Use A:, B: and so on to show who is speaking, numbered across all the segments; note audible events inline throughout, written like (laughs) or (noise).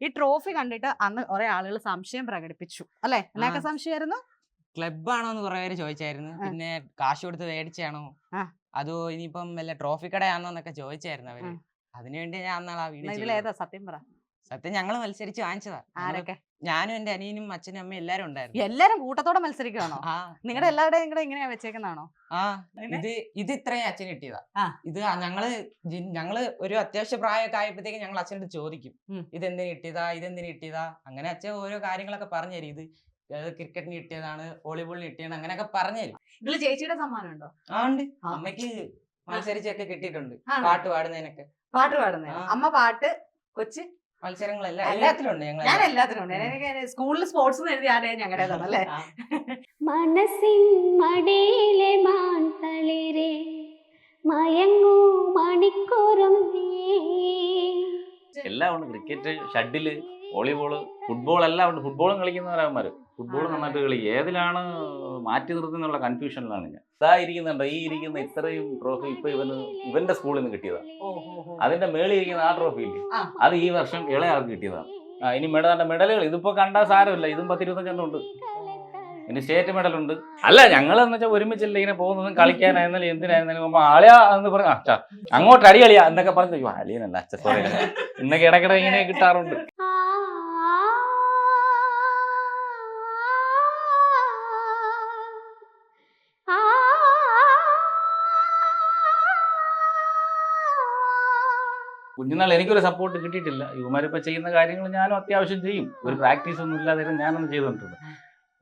A: ഈ ട്രോഫി കണ്ടിട്ട് അന്ന് കുറെ ആളുകൾ സംശയം പ്രകടിപ്പിച്ചു. അല്ലെ? എന്നൊക്കെ. സംശയമായിരുന്നു
B: ക്ലബ് ആണോ എന്ന് കുറെ പേര് ചോദിച്ചായിരുന്നു. പിന്നെ കാശ് കൊടുത്ത് മേടിച്ചാണോ. അതോ ഇനിയിപ്പം വല്ല ട്രോഫി കടയാണോ എന്നൊക്കെ ചോദിച്ചായിരുന്നു
A: അവർ.
B: അതിനുവേണ്ടി ഞാൻ വീഡിയോ
A: ഇതിലേതാ സത്യം പറ.
B: സത്യം ഞങ്ങൾ മത്സരിച്ച് വാങ്ങിച്ചതാ.
A: ആരൊക്കെ?
B: ഞാനും എന്റെ അനിയനും അച്ഛനും അമ്മയും എല്ലാരും ഉണ്ടായിരുന്നു.
A: എല്ലാരും കൂട്ടത്തോടെ
B: മത്സരിക്കുവാണോ?
A: നിങ്ങളുടെ എല്ലാവരുടെയും കൂടെ ഇങ്ങനെയാ വെച്ചേക്കുന്നതാണോ?
B: ആ? ഇത് ഇത് ഇത്രയും അച്ഛൻ കിട്ടിയതാ. ഇത് ഞങ്ങൾ ഞങ്ങൾ ഒരു അത്യാവശ്യ പ്രായമൊക്കെ ആയപ്പോഴത്തേക്ക് ഞങ്ങൾ അച്ഛനോട് ചോദിക്കും. ഇതെന്തിനു കിട്ടിയതാ? ഇതെന്തിനു കിട്ടിയതാ? അങ്ങനെ അച്ഛൻ ഓരോ കാര്യങ്ങളൊക്കെ പറഞ്ഞു തരും. ഇത് ക്രിക്കറ്റിന് കിട്ടിയതാണ് വോളിബോളിന് കിട്ടിയതാണ് അങ്ങനെയൊക്കെ പറഞ്ഞു തരും.
A: നിങ്ങൾ ചേച്ചിയുടെ സമ്മാനം ഉണ്ടോ
B: ആ ഉണ്ട്.
A: അമ്മയ്ക്ക്
B: അമ്മയ്ക്ക് മത്സരിച്ചൊക്കെ കിട്ടിയിട്ടുണ്ട്. പാട്ട് പാടുന്നതിനൊക്കെ.
A: പാട്ട് പാടുന്നേ അമ്മ പാട്ട് കൊച്ച്
B: മത്സരങ്ങളെല്ലാം. എല്ലാത്തിലും ഉണ്ട് ഞങ്ങൾ
A: ഞാൻ എല്ലാത്തിനും ഉണ്ട് എനിക്ക് സ്കൂളിൽ സ്പോർട്സ് എഴുതി ആടെ.
C: മനസ്സിൻ മടിയിലെ മാൻതളിരെ മയങ്ങൂ മണിക്കൂറും
D: എല്ലാം ഉണ്ട്. ക്രിക്കറ്റ് ഷട്ടിൽ വോളിബോൾ ഫുട്ബോൾ എല്ലാം ഉണ്ട്. ഫുട്ബോളും കളിക്കുന്നവരവന്മാർ ഫുട്ബോൾ നന്നായിട്ട് കളി ഏതിലാണ് മാറ്റി നിർത്തുന്നുള്ള കൺഫ്യൂഷനിലാണ് ഞാൻ. ഇതാ ഇരിക്കുന്നുണ്ട് ഈ ഇരിക്കുന്ന ഇത്രയും ട്രോഫി ഇപ്പൊ ഇവന് ഇവന്റെ സ്കൂളിൽ നിന്ന് കിട്ടിയതാണ്. അതിന്റെ മേളിൽ ഇരിക്കുന്ന ആ ട്രോഫി ഇല്ലേ? അത് ഈ വർഷം ഇളയാൾക്ക് കിട്ടിയതാണ്. ആ ഇനി മെഡൽ മെഡലുകൾ ഇതിപ്പോ കണ്ടാൽ സാരമില്ല ഇതും പത്തിരുപത്തഞ്ചെണ്ണം ഉണ്ട്. പിന്നെ സ്റ്റേറ്റ് മെഡൽ ഉണ്ട്. അല്ല ഞങ്ങൾ എന്ന് വെച്ചാൽ ഒരുമിച്ചല്ല ഇങ്ങനെ പോകുന്നതും കളിക്കാനായിരുന്നാലും എന്തിനായിരുന്നാലും അപ്പൊ ആളിയാ എന്ന് പറഞ്ഞു അച്ഛാ അങ്ങോട്ട് അടി കളിയാ എന്നൊക്കെ പറഞ്ഞു അയ്യോ അളിയനല്ല അച്ഛ സോറി എന്നൊക്കെ (laughs) ഇടയ്ക്കിടെ ഇങ്ങനെ കിട്ടാറുണ്ട്. കുഞ്ഞുനാൾ എനിക്കൊരു സപ്പോർട്ട് കിട്ടിയിട്ടില്ല. ഇവന്മാരിപ്പോ ചെയ്യുന്ന കാര്യങ്ങൾ ഞാനും അത്യാവശ്യം ചെയ്യും. ഒരു പ്രാക്ടീസ് ഒന്നും ഇല്ലാതെ ഞാനൊന്നും ചെയ്തുകൊണ്ടിരുന്നത്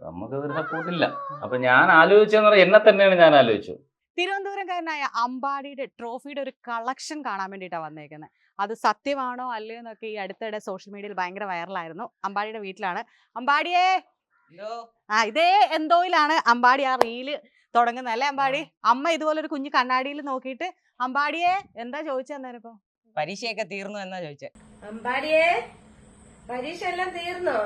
D: നമുക്കതൊരു സപ്പോർട്ടില്ല അപ്പൊ ഞാൻ ആലോചിച്ചെന്ന് പറഞ്ഞാൽ എന്നെ തന്നെയാണ് ഞാൻ ആലോചിച്ചു
A: തിരുവനന്തപുരംകാരനായ അമ്പാടിയുടെ ട്രോഫിയുടെ ഒരു കളക്ഷൻ കാണാൻ വേണ്ടിയിട്ടാണ് വന്നേക്കുന്നത് അത് സത്യമാണോ അല്ലയോ എന്നൊക്കെ ഈ അടുത്തിടെ സോഷ്യൽ മീഡിയയിൽ ഭയങ്കര വൈറലായിരുന്നു അമ്പാടിയുടെ വീട്ടിലാണ്. അമ്പാടിയേ
B: എന്തോ?
A: ആ ഇതേ എന്തോയിലാണ് അമ്പാടി ആ റീൽ തുടങ്ങുന്നത് അല്ലേ അമ്പാടി അമ്മ ഇതുപോലെ ഒരു കുഞ്ഞു കണ്ണാടിയിൽ നോക്കിയിട്ട് അമ്പാടിയെ എന്താ ചോദിച്ചന്നേരം ഇപ്പൊ?
B: പരീക്ഷയൊക്കെ തീർന്നു എന്നാ ചോദിച്ചേ.
E: അമ്പാടിയേ പരീക്ഷ എല്ലാം തീർന്നോ?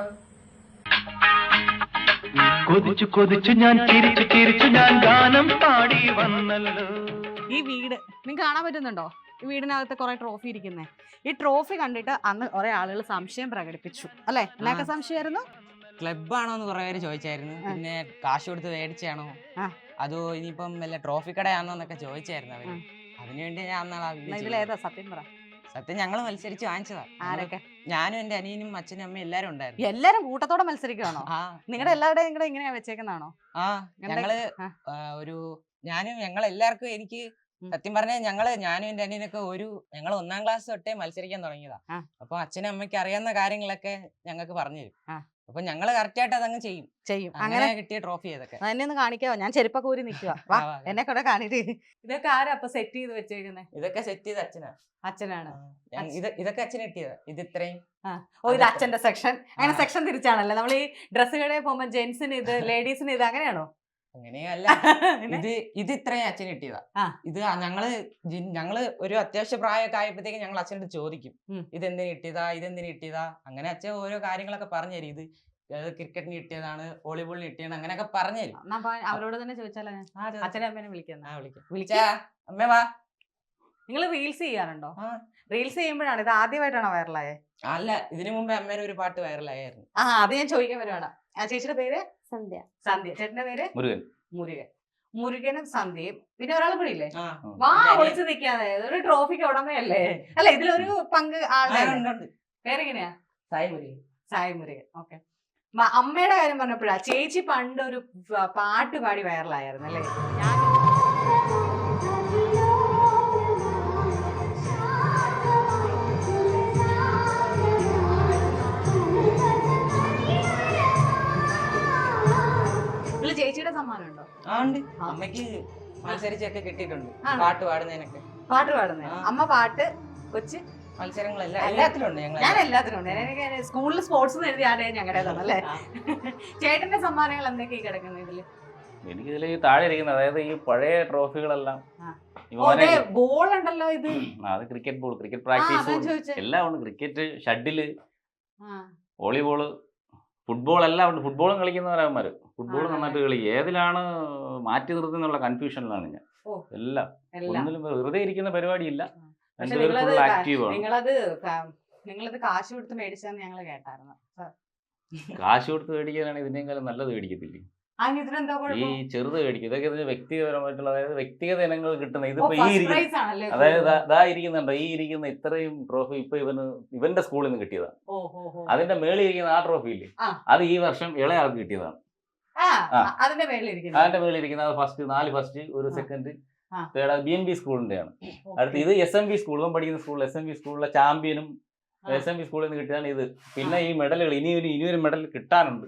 F: കൊതിച്ചു കൊതിച്ചു ഞാൻ ചിരിച്ചു ചിരിച്ചു ഞാൻ ഗാനം പാടി വന്നല്ലോ.
A: ഈ വീട് നിങ്ങൾക്ക് കാണാൻ പറ്റുന്നുണ്ടോ? ഈ വീടിനകത്ത് കുറെ ട്രോഫി ഇരിക്കുന്നേ. ഈ ട്രോഫി കണ്ടിട്ട് അന്ന് കുറെ ആളുകൾ സംശയം പ്രകടിപ്പിച്ചു. അല്ലെ? എന്നൊക്കെ. സംശയമായിരുന്നു
B: ക്ലബ് ആണോന്ന് കുറെ പേര് ചോദിച്ചായിരുന്നു. പിന്നെ കാശ് കൊടുത്ത് മേടിച്ചാണോ. അതോ ഇനിയിപ്പം വല്ല ട്രോഫി കടയാണോ എന്നൊക്കെ ചോദിച്ചായിരുന്നു
A: അവർ.
B: അതിനുവേണ്ടി ഞാൻ
A: ഇതിലേതാ? സത്യം പറ.
B: സത്യം ഞങ്ങൾ മത്സരിച്ച് വാങ്ങിച്ചതാ.
A: ആരൊക്കെ?
B: ഞാനും എന്റെ അനിയനും അച്ഛനും അമ്മയും എല്ലാരും ഉണ്ടായിരുന്നു.
A: എല്ലാരും കൂട്ടത്തോടെ മത്സരിക്കുകയാണോ
B: ആ.
A: നിങ്ങളുടെ എല്ലാവരുടെയും കൂടെ ഇങ്ങനെയാ വെച്ചേക്കുന്നതാണോ?
B: ആ. ഞങ്ങൾ ഒരു ഞാനും ഞങ്ങൾ എല്ലാവർക്കും എനിക്ക് സത്യം പറഞ്ഞാൽ ഞങ്ങൾ ഞാനും എന്റെ അനിയനൊക്കെ ഒരു ഞങ്ങൾ ഒന്നാം ക്ലാസ് തൊട്ടേ മത്സരിക്കാൻ തുടങ്ങിയതാ. അപ്പൊ അച്ഛനും അമ്മയ്ക്ക് അറിയാവുന്ന കാര്യങ്ങളൊക്കെ ഞങ്ങൾക്ക് പറഞ്ഞു തരും. അപ്പൊ ഞങ്ങൾ കറക്റ്റ് ആയിട്ട് അതങ്ങ് ചെയ്യും.
A: ചെയ്യും.
B: അങ്ങനെ കിട്ടിയ ട്രോഫി ഏതൊക്കെ
A: എന്നെ ഒന്ന് കാണിക്കാവോ? ഞാൻ ചെരുപ്പൊക്കെ ഊരി നിൽക്കുക (laughs) വാ. എന്നെ കൂടെ കാണിട്ട് ഇതൊക്കെ ആരാ അപ്പൊ സെറ്റ് ചെയ്ത് വെച്ചേക്കുന്നത്
B: ഇതൊക്കെ സെറ്റ് ചെയ്ത് അച്ഛനാ.
A: അച്ഛനാണ്.
B: ഇത് ഇതൊക്കെ അച്ഛൻ കിട്ടിയതാ. ഇത് ഇത്രയും.
A: ഓ ഇത് അച്ഛന്റെ സെക്ഷൻ അങ്ങനെ സെക്ഷൻ തിരിച്ചാണല്ലേ. നമ്മൾ ഈ ഡ്രസ്സ് കടയിൽ പോകുമ്പോ ജെന്റ്സിന് ഇത് (laughs) ലേഡീസിന് ഇത് അങ്ങനെയാണോ?
B: അങ്ങനെയല്ല. (laughs) ഇത് ഇത് ഇത്രയും അച്ഛൻ കിട്ടിയതാ. ഇത് ഞങ്ങൾ ഞങ്ങൾ ഒരു അത്യാവശ്യ പ്രായമൊക്കെ ആയപ്പോഴത്തേക്ക് ഞങ്ങൾ അച്ഛനോട് ചോദിക്കും.
A: ഇത്
B: ഇതെന്തിനു കിട്ടിയതാ? ഇതെന്തിനു കിട്ടിയതാ? അങ്ങനെ അച്ഛൻ ഓരോ കാര്യങ്ങളൊക്കെ പറഞ്ഞു തരും. ഇത് ക്രിക്കറ്റിന് കിട്ടിയതാണ് വോളിബോളിന് കിട്ടിയത് അങ്ങനെയൊക്കെ പറഞ്ഞു തരും.
A: അവരോട് തന്നെ ചോദിച്ചാലോ അച്ഛനെ അമ്മേനെ
B: വിളിക്കാ. അമ്മേ വാ.
A: നിങ്ങൾ റീൽസ് ചെയ്യാറുണ്ടോ? റീൽസ് ചെയ്യുമ്പോഴാണ് ഇത് ആദ്യമായിട്ടാണോ വൈറലായേ?
B: അല്ല ഇതിനു മുമ്പ് അമ്മേനെ ഒരു പാട്ട് വൈറലായിരുന്നു
A: ആ അത് ഞാൻ ചോദിക്കാൻ വരുവാണ്. ആ ചേച്ചിയുടെ പേര്?
C: സന്ധ്യ.
A: സന്ധ്യ. ചേട്ടന്റെ പേര്
D: മുരുകൻ.
A: മുരുകൻ. മുരുകനും സന്ധ്യയും. പിന്നെ ഒരാൾ കൂടി ഇല്ലേ? വാ. ഒളിച്ചു നിൽക്കാതെ. ഒരു ട്രോഫിക്ക് ഉടമയല്ലേ? അല്ല ഇതിലൊരു പങ്ക്
B: ആളുണ്ട്.
A: പേരെങ്ങനെയാ?
B: സായി മുരുകൻ.
A: സായി മുരുകൻ. ഓക്കെ. അമ്മയുടെ കാര്യം പറഞ്ഞപ്പോഴാ ചേച്ചി പണ്ട് ഒരു പാട്ട് പാടി വൈറലായിരുന്നു അല്ലേ? ഞാൻ ചേച്ചിയുടെ സമ്മാനം ഉണ്ടോ
B: ആ. ഉണ്ട്
A: അമ്മയ്ക്ക്
B: അമ്മയ്ക്ക് മത്സരിച്ചൊക്കെ കിട്ടിയിട്ടുണ്ട്. പാട്ട് പാടുന്നതിനൊക്കെ.
A: പാട്ട്
B: പാടുന്നത്
A: അമ്മ പാട്ട് കൊച്ച്.
B: മത്സരങ്ങളെല്ലാം
A: അല്ല.
B: എല്ലാത്തിലും ഞങ്ങൾ
A: ഞാൻ എല്ലാത്തിനും എനിക്ക് സ്കൂളിൽ സ്പോർട്സ് എഴുതി ആടെ ഞങ്ങളുടേതാണ് അല്ലേ? ചേട്ടന്റെ സമ്മാനങ്ങൾ എന്തൊക്കെയാ കിടക്കുന്നത് ഇതിൽ?
D: എനിക്കിതിൽ ഈ താഴെ ഇരിക്കുന്നത് അതായത് ഈ പഴയ ട്രോഫികളെല്ലാം.
A: ബോൾ ഉണ്ടല്ലോ ഇത്.
D: ആ, അത് ക്രിക്കറ്റ് ബോൾ ക്രിക്കറ്റ് പ്രാക്ടീസ് എല്ലാം ഉണ്ട്. Cricket
A: shuttle.
D: വോളിബോൾ ഫുട്ബോൾ എല്ലാം ഉണ്ട്. ഫുട്ബോളും കളിക്കുന്നവരവന്മാര്. ഫുട്ബോൾ? നന്നായിട്ട് കളി. ഏതിലാണ് മാറ്റി നിർത്തുന്നുള്ള കൺഫ്യൂഷനിലാണ് ഞാൻ. എല്ലാം. ഒന്നിലും വെറുതെ ഇരിക്കുന്ന പരിപാടിയില്ല.
A: നിങ്ങളത് നിങ്ങളത് കാശ് കൊടുത്ത് ഞങ്ങൾ കേട്ടായിരുന്നു.
D: കാശ് കൊടുത്ത് മേടിക്കാനാണ് ഇതിനേക്കാളും നല്ലത് മേടിക്കത്തില്ലേ? ഈ ചെറുത് മേടിക്കും. ഇതൊക്കെ വ്യക്തിപരമായിട്ടുള്ള അതായത് വ്യക്തിഗത ഇനങ്ങൾ കിട്ടുന്ന ഇതിപ്പോ ഈ അതായത് ഇതാ ഇരിക്കുന്നുണ്ടോ? ഈ ഇരിക്കുന്ന ഇത്രയും ട്രോഫി ഇപ്പൊ ഇവന് ഇവന്റെ സ്കൂളിൽ നിന്ന് കിട്ടിയതാണ്. അതിന്റെ മേളിൽ ഇരിക്കുന്ന ആ ട്രോഫി ഇല്ലേ? അത് ഈ വർഷം ഇളയാൾക്ക് കിട്ടിയതാണ്.
A: അതിന്റെ മേളിലിരിക്കുന്നു.
D: അതിന്റെ ഫസ്റ്റ് നാല് ഫസ്റ്റ് ഒരു second. Third B M B സ്കൂളിന്റെ ആണ് അടുത്ത് ഇത് എസ് എം ബി സ്കൂൾ ഇവൻ പഠിക്കുന്ന സ്കൂളിൽ എസ് എം ബി സ്കൂളിലെ ചാമ്പ്യനും. എസ് എം ബി സ്കൂളിൽ നിന്ന് കിട്ടിയാണ് ഇത്. പിന്നെ ഈ മെഡലുകൾ ഇനിയൊരു ഒരു ഇനിയൊരു മെഡൽ കിട്ടാനുണ്ട്.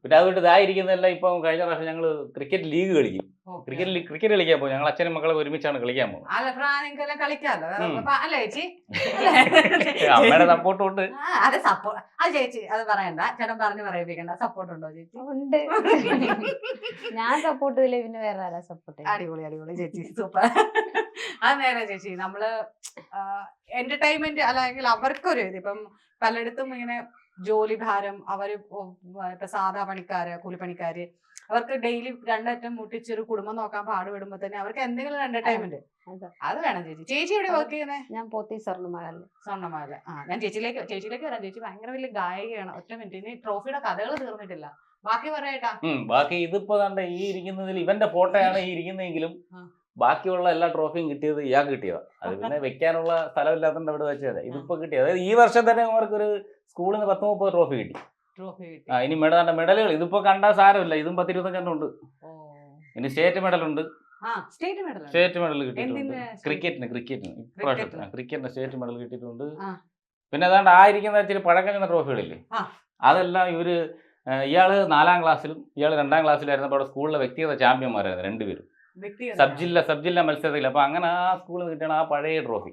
D: പിന്നെ അതുകൊണ്ട് ഇതായിരിക്കുന്നതെല്ലാം ഇപ്പം കഴിഞ്ഞ പ്രാവശ്യം ഞങ്ങൾ ക്രിക്കറ്റ് ലീഗ് കളിക്കും.
A: ക്രിക്കറ്റ്
D: ക്രിക്കറ്റ് ക്രിക്കറ്റ് കളിക്കാൻ പോകും. ഞങ്ങൾ അച്ഛനും മക്കളെ ഒരുമിച്ചാണ് കളിക്കാൻ പോകുന്നത്.
A: അല്ല പ്രാണിക്കെല്ലാം. അല്ലേ ചേച്ചി? (laughs)
D: അമ്മയുടെ സപ്പോർട്ടും ഉണ്ട്
A: ആ, അത് സപ്പോർട്ട് അത് ചേച്ചി അത് പറയണ്ട. ചേട്ടൻ പറഞ്ഞു പറയിപ്പിക്കണ്ട. സപ്പോർട്ട് ഉണ്ടോ ചേച്ചി?
C: ഉണ്ട്. (laughs) ഞാൻ സപ്പോർട്ട് ചെയ്തില്ല പിന്നെ വേറെ ആരാ സപ്പോർട്ട്
A: അടിപൊളി അടിപൊളി ചേച്ചി സൂപ്പർ അത് നേരെ ചേച്ചി നമ്മൾ എന്റർടൈൻമെന്റ് അല്ലെങ്കിൽ അവർക്കൊരു ഇത്. ഇപ്പം പലയിടത്തും ഇങ്ങനെ ജോലി ഭാരം അവർ ഓ- ഇപ്പൊ സാധാ പണിക്കാര് കൂലിപ്പണിക്കാര് അവർക്ക് ഡെയിലി രണ്ടറ്റം മുട്ടിച്ചൊരു കുടുംബം നോക്കാൻ പാടുപെടുമ്പോ തന്നെ അവർക്ക് എന്തെങ്കിലും എന്റർടൈൻമെന്റ്
C: ടൈമിൽ
A: അത്. വേണം ചേച്ചി. ചേച്ചി എവിടെ വർക്ക് ചെയ്യുന്നത്
C: ഞാൻ പോത്തി സ്വർണമകല്ലേ
A: സ്വർണമാല ആ ഞാൻ ചേച്ചിയിലേക്ക് ചേച്ചിയിലേക്ക് വരാം. ചേച്ചി ഭയങ്കര വലിയ ഗായികയാണ്. ഒറ്റ മിനിറ്റ് ഇനി ട്രോഫിയുടെ കഥകൾ തീർന്നിട്ടില്ല. ബാക്കി പറയട്ടാ
D: ബാക്കി ഇതിപ്പോ കണ്ട ഈ ഇരിക്കുന്നതിൽ ഇവന്റെ ഫോട്ടോയാണ് ഈ ഇരിക്കുന്നതെങ്കിലും. ബാക്കിയുള്ള എല്ലാ ട്രോഫിയും കിട്ടിയത് ഇയാൾക്ക് കിട്ടിയതാണ് അത് പിന്നെ (laughs) വെക്കാനുള്ള സ്ഥലമില്ലാത്തതുകൊണ്ട് അവിടെ വെച്ചത് ഇതിപ്പോ കിട്ടിയത് അതായത് ഈ വർഷം തന്നെ അവർക്ക് ഒരു സ്കൂളിൽ നിന്ന് പത്ത് മുപ്പത് ട്രോഫി കിട്ടി.
A: ട്രോഫി കിട്ടി.
D: ആ ഇനി മെഡൽ മെഡലുകൾ. ഇതിപ്പോ കണ്ടാൽ സാരമില്ല. ഇതും പത്തിരുപത്തഞ്ചെണ്ണം ഉണ്ട്. ഇനി സ്റ്റേറ്റ് മെഡൽ ഉണ്ട്
A: സ്റ്റേറ്റ് മെഡൽ
D: കിട്ടിയിട്ടുണ്ട്? ക്രിക്കറ്റിന് ക്രിക്കറ്റിന്.
A: ക്രിക്കറ്റിന്?
D: ഇപ്രാവശ്യത്തിന് ക്രിക്കറ്റിന് സ്റ്റേറ്റ് മെഡൽ കിട്ടിയിട്ടുണ്ട്. പിന്നെ അതാണ്ട് ആയിരിക്കുന്ന ഇച്ചിരി പഴക്കം ട്രോഫികളില്ലേ. അതെല്ലാം ഇവർ ഇയാൾ നാലാം ക്ലാസ്സിലും ഇയാൾ രണ്ടാം ക്ലാസ്സിലായിരുന്നപ്പോൾ അവിടെ സ്കൂളിലെ വ്യക്തിഗത ചാമ്പ്യന്മാരായിരുന്നു രണ്ടുപേരും. സബ് ജില്ല സബ് ജില്ല മത്സരത്തിൽ. അപ്പൊ അങ്ങനെ ആ സ്കൂളിൽ കിട്ടണ ആ പഴയ ട്രോഫി.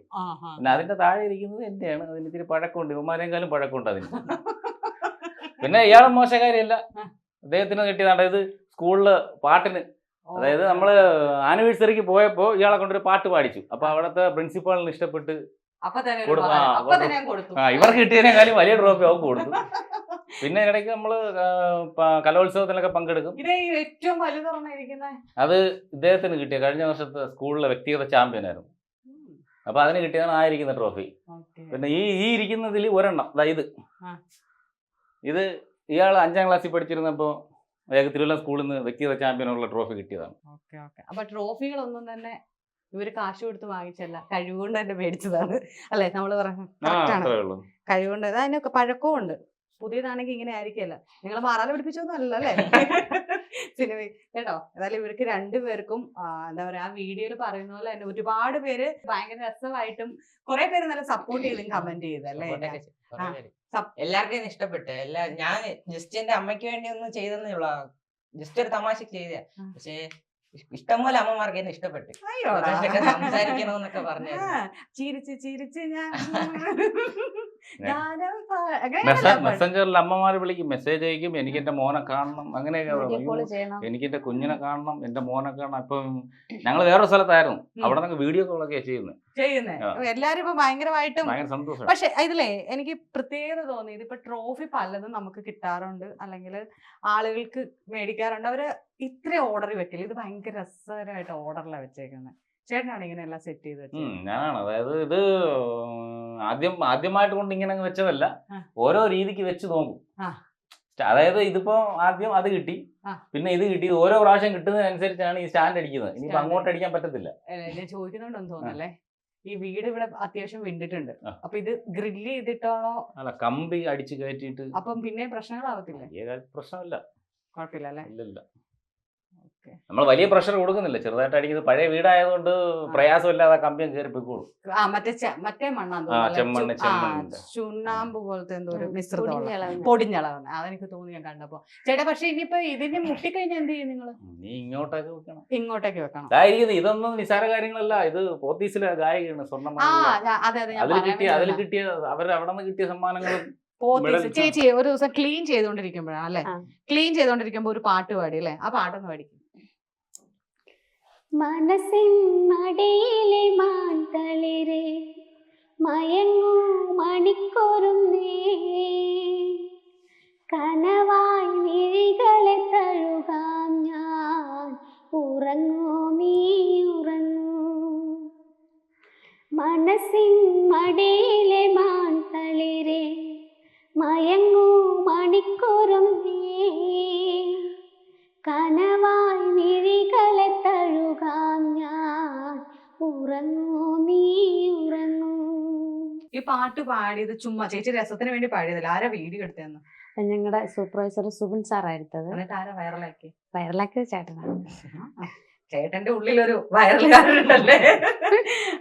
D: പിന്നെ അതിന്റെ താഴെ ഇരിക്കുന്നത് എന്റെയാണ്. അതിന് ഇത്തിരി പഴക്കമുണ്ട്. ഇവന്മാരെങ്കിലും പഴക്കമുണ്ട് അതിന്. പിന്നെ ഇയാളും മോശക്കാരിയല്ല. അദ്ദേഹത്തിന് കിട്ടിയതാണ് ഇത് സ്കൂളിൽ പാട്ടിന്. അതായത് നമ്മൾ ആനിവേഴ്സറിക്ക് പോയപ്പോ ഇയാളെ കൊണ്ടൊരു പാട്ട് പാടിച്ചു. അപ്പൊ അവിടുത്തെ പ്രിൻസിപ്പാളിന് ഇഷ്ടപ്പെട്ട് ഇവർക്ക് കിട്ടിയതിനേക്കാളും വലിയ ട്രോഫി അവർക്ക് കൊടുത്തു. (laughs) പിന്നെ ഇടയ്ക്ക് നമ്മൾ കലോത്സവത്തിലൊക്കെ പങ്കെടുക്കും.
A: ഇത് ഏറ്റവും വലുതുറന്നിരിക്കുന്ന
D: അത് ഇദ്ദേഹത്തിന് കിട്ടിയ കഴിഞ്ഞ വർഷത്തെ സ്കൂളിലെ വ്യക്തിഗത ചാമ്പ്യൻ ആയിരുന്നു. അപ്പൊ അതിന് കിട്ടിയതാണ് ആയിരിക്കുന്ന ഇരിക്കുന്ന ട്രോഫി പിന്നെ ഈ ഈ ഇരിക്കുന്നതിൽ ഒരെണ്ണം അതായത് ഇത്. ഇത് ഇയാൾ അഞ്ചാം ക്ലാസ്സിൽ പഠിച്ചിരുന്നപ്പോ തിരുവല്ല സ്കൂളിൽ നിന്ന് വ്യക്തിഗത ചാമ്പ്യനുള്ള ട്രോഫി കിട്ടിയതാണ്.
A: അപ്പൊ ട്രോഫികളൊന്നും തന്നെ ഇവർ കാശ് കൊടുത്ത് വാങ്ങിച്ചല്ല. കഴിവുകൊണ്ട് തന്നെ മേടിച്ചതാണ്. അല്ലെ? നമ്മൾ പറഞ്ഞു കഴിവുകൊണ്ട് അതിനൊക്കെ പഴക്കവും ഉണ്ട് പുതിയതാണെങ്കിൽ ഇങ്ങനെ ആയിരിക്കില്ല നിങ്ങൾ മാറാല പിടിപ്പിച്ചൊന്നും അല്ല? അല്ലേ (laughs) സിനിമ കേട്ടോ? ഏതായാലും ഇവർക്ക് രണ്ടുപേർക്കും എന്താ പറയാ ആ വീഡിയോയിൽ പറയുന്ന പോലെ തന്നെ ഒരുപാട് പേര് ഭയങ്കര രസമായിട്ടും കുറെ പേര് നല്ല സപ്പോർട്ട് ചെയ്തും കമന്റ് ചെയ്തല്ലേ
B: എല്ലാവർക്കും ഇഷ്ടപ്പെട്ട്. എല്ലാ ഞാൻ ജസ്റ്റ് എന്റെ അമ്മയ്ക്ക് വേണ്ടി ഒന്നും ചെയ്തെന്നേ ഉള്ള. ജസ്റ്റ് ഒരു തമാശ ചെയ്ത. പക്ഷേ ഇഷ്ടംപോലെ അമ്മമാർക്ക് എന്നെ ഇഷ്ടപ്പെട്ടു. സംസാരിക്കണമെന്നൊക്കെ
A: പറഞ്ഞു ചിരിച്ച് ചിരിച്ച് ഞാൻ (laughs)
D: മെസ്സഞ്ചറിൽ അമ്മമാര് വിളിക്കും മെസ്സേജ് അയക്കും എനിക്ക് എന്റെ മോനെ കാണണം അങ്ങനെയൊക്കെ എനിക്ക് എന്റെ കുഞ്ഞിനെ കാണണം എന്റെ മോനെ കാണണം. അപ്പം ഞങ്ങൾ വേറെ സ്ഥലത്തായിരുന്നു. അവിടെ നിന്ന് വീഡിയോ കോളൊക്കെ ചെയ്യുന്നത്
A: ചെയ്യുന്നേ.
D: ആ.
A: എല്ലാരും ഇപ്പൊ ഭയങ്കരമായിട്ടും പക്ഷെ ഇതിലേ എനിക്ക് പ്രത്യേകത തോന്നിയത് ഇപ്പൊ ട്രോഫി പലതും നമുക്ക് കിട്ടാറുണ്ട്. അല്ലെങ്കിൽ ആളുകൾക്ക് മേടിക്കാറുണ്ട്. അവർ ഇത്ര ഓർഡർ വെക്കില്ല? ഇത് ഭയങ്കര രസകരമായിട്ട് ഓർഡറിലാണ് വെച്ചേക്കുന്നത് ചേട്ടനാണ് ഇങ്ങനെ എല്ലാം സെറ്റ് ചെയ്ത് വെച്ചത്.
D: ഞാനാണ്. അതായത് ഇത് ആദ്യം ആദ്യമായിട്ട് കൊണ്ട് ഇങ്ങനെ അങ്ങ് വെച്ചതല്ല. ഓരോ രീതിക്ക് വെച്ച് നോക്കും. അതായത് ഇതിപ്പോ ആദ്യം അത് കിട്ടി. പിന്നെ ഇത് കിട്ടി. ഓരോ പ്രാവശ്യം കിട്ടുന്നതിനനുസരിച്ചാണ് ഈ സ്റ്റാൻഡ് അടിക്കുന്നത്. ഇനിയിപ്പോ അങ്ങോട്ട് അടിക്കാൻ പറ്റത്തില്ല.
A: ഞാൻ ചോദിക്കുന്നുണ്ടെന്ന് തോന്നല്ലേ ഈ വീട് ഇവിടെ അത്യാവശ്യം വിണ്ടിട്ടുണ്ട്. അപ്പൊ ഇത് ഗ്രില്ല് ചെയ്തിട്ടാണോ?
D: അല്ല കമ്പി അടിച്ചു കയറ്റിയിട്ട്
A: അപ്പം പിന്നെ പ്രശ്നങ്ങളാവത്തില്ല?
D: പ്രശ്നമില്ല.
A: കുഴപ്പമില്ല അല്ലേ? ഓക്കെ
D: നമ്മൾ വലിയ പ്രഷർ കൊടുക്കുന്നില്ല. ചെറുതായിട്ട് അടിക്കുന്നത് പഴയ വീടായതുകൊണ്ട് പ്രയാസമില്ലാതെ കമ്പിയും കയറി പൊയ്ക്കോളും.
A: ആ മറ്റേ മറ്റേ മണ്ണാന്ന്. ചുണ്ണാമ്പ് പോലത്തെ എന്തോ ഒരു
C: ഉം,
A: മിശ്രിതമുള്ള
C: പൊടിഞ്ഞളവുന്ന.
A: അതെനിക്ക് തോന്നി ഞാൻ കണ്ടപ്പോ. ചേട്ടാ പക്ഷെ ഇനിയിപ്പോ ഇതിനെ മുട്ടിക്കഴിഞ്ഞാൽ എന്ത് ചെയ്യും നിങ്ങൾ
D: നീ ഇങ്ങോട്ടേക്ക് വെക്കണം.
A: ഇങ്ങോട്ടേക്ക് വെക്കണം.
D: ഇതായിരിക്കുന്നത് ഇതൊന്നും നിസാര കാര്യങ്ങളല്ല. ഇത് പോത്തീസിലെ ഗായികയാണ്
A: സ്വർണം
D: അതിൽ കിട്ടിയ അതിൽ കിട്ടിയ അവർ അവിടെ നിന്ന് കിട്ടിയ സമ്മാനങ്ങളും
A: ചേച്ചി ഒരു ദിവസം ക്ലീൻ ചെയ്തോണ്ടിരിക്കുമ്പോഴാണ് അല്ലെ? ക്ലീൻ ചെയ്തോണ്ടിരിക്കുമ്പോ ഒരു പാട്ട് പാടി അല്ലേ? ആ പാട്ടൊന്ന് പാടിക്കും.
C: മനസ്സിൻ മടിയിലെ മാന്തളിരെ മയങ്ങൂ മണിക്കൊരുന്നേ. കനവായി മിഴികളെ തഴുകാം ഞാൻ. ഉറങ്ങൂ നീ ഉറങ്ങൂ. മനസ്സിൻ മടിയിലെ മയങ്ങൂ ഉറങ്ങൂ മണിക്കൂറുമ്പേ കനവായി ഞാൻ ഉറങ്ങൂ നീ ഉറങ്ങൂ.
A: ഈ പാട്ട് പാടിയത് ചുമ്മാ ചേച്ചി രസത്തിന് വേണ്ടി പാടിയതല്ല. ആരാ വീഡിയോ എടുത്തതെന്ന്?
C: ഞങ്ങളുടെ സൂപ്പർവൈസർ സുബിൻ സാറായിരുന്നത്
A: എന്നിട്ട് ആരാ വൈറലാക്കി
C: വൈറലാക്കിയത് ചേട്ടനാണ്.
A: ചേട്ടന്റെ ഉള്ളിലൊരു വൈറലുകാരുണ്ടല്ലേ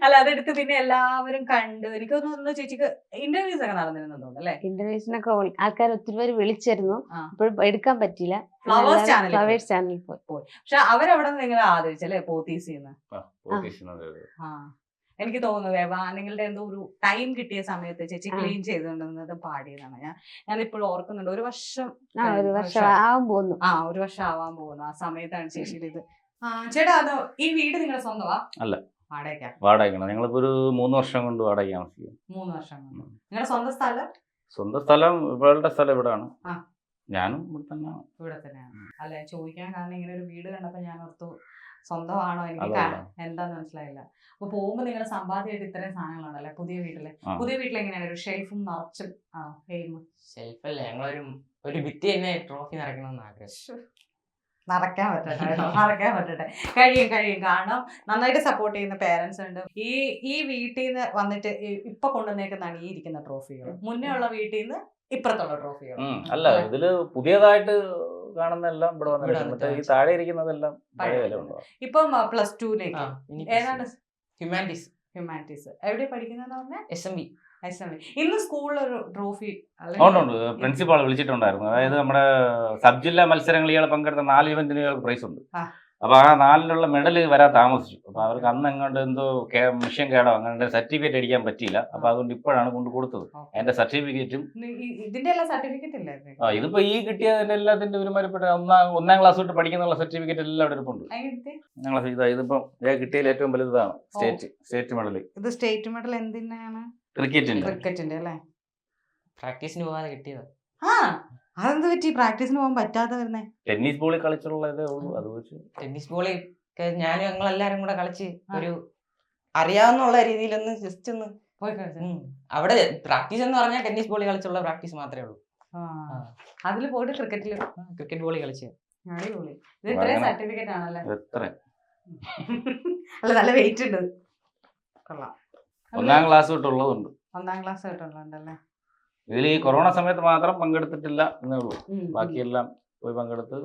A: അല്ല അതെടുത്ത് പിന്നെ എല്ലാവരും കണ്ടു എനിക്ക് തോന്നുന്നു ചേച്ചിക്ക് ഇന്റർവ്യൂസ് ഒക്കെ നടന്നിരുന്നു തോന്നുന്നു അല്ലേ
C: ഇന്റർവ്യൂസിനൊക്കെ ആൾക്കാർ ഒത്തിരി പേര് വിളിച്ചിരുന്നു.
A: ആ.
C: എടുക്കാൻ
A: പറ്റില്ല ഫ്ലവേഴ്സ് ചാനൽ
C: ഫ്ലവേഴ്സ് ചാനലിൽ പോയി.
A: പക്ഷെ അവരവിടെ നിങ്ങൾ നിങ്ങളെ ആദരിച്ചല്ലേ പോത്തീസിന്ന്?
D: ആ,
A: എനിക്ക് തോന്നുന്നു വേവാ നിങ്ങളുടെ എന്തോ ഒരു ടൈം കിട്ടിയ സമയത്ത് ചേച്ചി ക്ലീൻ ചെയ്തുകൊണ്ടിരുന്നത് പാടിയതാണ്. ഞാൻ ഞാൻ ഇപ്പോഴും ഓർക്കുന്നുണ്ട്. ഒരു വർഷം
C: ആ ഒരു വർഷം. ആവാൻ പോകുന്നു.
A: ആ ഒരു വർഷം ആവാൻ പോകുന്നു. ആ സമയത്താണ് ചേച്ചിയുടെ ഇത് ചേട്ടാ അതോ ഈ വീട് നിങ്ങളുടെ സ്വന്തമാ?
D: അല്ല.
A: വാടകയ്ക്കാ?
D: വാടകയ്ക്കാണ്. ഞങ്ങളിപ്പോ ഒരു മൂന്ന് വർഷം കൊണ്ട് വാടക താമസിക്കും.
A: മൂന്ന് വർഷം കൊണ്ട്. നിങ്ങളുടെ സ്വന്തം സ്ഥലം?
D: സ്വന്തം സ്ഥലം ഇവളുടെ സ്ഥലം ഇവിടാണ്.
A: ആ.
D: ഞാനും ഇവിടെ തന്നെയാണ്.
A: ഇവിടെ തന്നെയാണ്. അല്ലെ? ചോദിക്കാൻ കാരണം ഇങ്ങനെ ഒരു വീട് കണ്ടപ്പോ ഞാൻ ഓർത്തു സ്വന്തമാണോ എനിക്ക് എന്താന്ന് മനസ്സിലായില്ല. അപ്പൊ പോകുമ്പോ നിങ്ങളുടെ സമ്പാദ്യമായിട്ട് ഇത്രയും സാധനങ്ങളാണല്ലേ പുതിയ
D: വീട്ടിൽ.
A: പുതിയ വീട്ടിൽ എങ്ങനെയാണ് ഒരു ഷെൽഫും നിറച്ചും.
B: ഷെൽഫല്ലേ? ഞങ്ങളൊരു ഒരു ഭിത്തി തന്നെ ട്രോഫി നിറയ്ക്കണമെന്ന് ആഗ്രഹം
A: നടക്കാൻ പറ്റട്ടെ (laughs) കേട്ടോ, നടക്കാൻ പറ്റട്ടെ. കഴിയും കഴിയും. കാരണം നന്നായിട്ട് സപ്പോർട്ട് ചെയ്യുന്ന പേരൻസ് ഉണ്ട്. ഈ ഈ വീട്ടിൽ നിന്ന് വന്നിട്ട് ഇപ്പൊ കൊണ്ടുവന്നേക്കുന്നതാണ് ഈ ഇരിക്കുന്ന ട്രോഫികൾ മുന്നേ ഉള്ള വീട്ടിൽ നിന്ന് ഇപ്പുറത്തുള്ള ട്രോഫികൾ
D: അല്ല ഇതിൽ പുതിയതായിട്ട് കാണുന്ന എല്ലാം ഇവിടെ വന്നിട്ട് ഈ താഴെ ഇരിക്കുന്നതെല്ലാം
A: ഇപ്പം പ്ലസ് ടുവിലേക്ക് ഏതാണ്?
B: ഹ്യൂമാനിറ്റീസ്
A: ഹ്യൂമാനിറ്റീസ് എവിടെ പഠിക്കുന്നതെന്ന് പറഞ്ഞാൽ
B: എസ് എം ബി
A: ഇന്ന് ട്രോഫി
D: ഉണ്ട് പ്രിൻസിപ്പാൾ വിളിച്ചിട്ടുണ്ടായിരുന്നു. അതായത് നമ്മുടെ സബ് ജില്ലാ മത്സരങ്ങൾ ഇയാൾ പങ്കെടുത്ത നാല് ഇവന്റിന് ഇയാൾക്ക് പ്രൈസ് ഉണ്ട്. അപ്പൊ ആ നാലിലുള്ള മെഡൽ വരാൻ താമസിച്ചു. അപ്പൊ അവർക്ക് അന്ന് അങ്ങോട്ട് എന്തോ മിഷൻ കേടോ അങ്ങനെ സർട്ടിഫിക്കറ്റ് അടിക്കാൻ പറ്റിയില്ല. അപ്പൊ അതുകൊണ്ട് ഇപ്പോഴാണ് കൊണ്ട് കൊടുത്തത്. അതിന്റെ സർട്ടിഫിക്കറ്റും
A: ഇതിന്റെ എല്ലാം സർട്ടിഫിക്കറ്റ്
D: ആ ഇതിപ്പോ ഈ കിട്ടിയതിന്റെ എല്ലാത്തിന്റെ ഒരുമാരിപ്പെട്ട ഒന്നാം ഒന്നാം ക്ലാസ് തൊട്ട് പഠിക്കുന്ന സർട്ടിഫിക്കറ്റ് എല്ലാം അവിടെ ഇരിപ്പുണ്ട്. ഞങ്ങളെ ഇതാ ഇതിപ്പോ കിട്ടിയതിൽ ഏറ്റവും വലുതാണ് സ്റ്റേറ്റ് സ്റ്റേറ്റ് മെഡൽ
A: ഇത് സ്റ്റേറ്റ് മെഡൽ എന്തിനാണ്?
D: ക്രിക്കറ്റിന്റെ
A: ക്രിക്കറ്റിന്റെ അല്ലേ?
B: പ്രാക്ടീസിന് പോകാതെ കിട്ടിയത്.
A: ആ അതെന്ത് പറ്റി? പ്രാക്ടീസിന് പോകാൻ പറ്റാതെ വരുന്നേ.
D: ടെന്നീസ് ബോളിൽ കളിച്ചുള്ളതേ ഉള്ളൂ അത് വെച്ച്.
B: ടെന്നീസ് ബോളിൽ ഞാനും ഞങ്ങളെല്ലാരും കൂടെ കളിച്ച് ഒരു അറിയാവുന്ന രീതിയിലൊന്ന് ജസ്റ്റ് ഒന്ന്
A: പോയി
B: അവിടെ പ്രാക്ടീസ് എന്ന് പറഞ്ഞാൽ ടെന്നീസ് ബോളി കളിച്ചുള്ള പ്രാക്ടീസ് മാത്രമേ ഉള്ളൂ.
A: അതിൽ പോയിട്ട് ക്രിക്കറ്റിൽ
B: ക്രിക്കറ്റ് ബോളി കളിച്ച്.
A: അടിപൊളി. ഇത് ഇത്രയും സർട്ടിഫിക്കറ്റ് ആണല്ലേ?
D: എത്ര
A: അല്ല നല്ല വെയിറ്റ് ഉണ്ട്. കൊള്ളാം.
D: ഒന്നാം ക്ലാസ് തൊട്ടുള്ളതുണ്ട്.
A: ഒന്നാം ക്ലാസ് തൊട്ടുള്ളതുണ്ടല്ലേ?
D: ഇതിൽ ഈ കൊറോണ സമയത്ത് മാത്രം പങ്കെടുത്തിട്ടില്ല എന്നേ ഉള്ളൂ. ബാക്കിയെല്ലാം പോയി പങ്കെടുത്ത്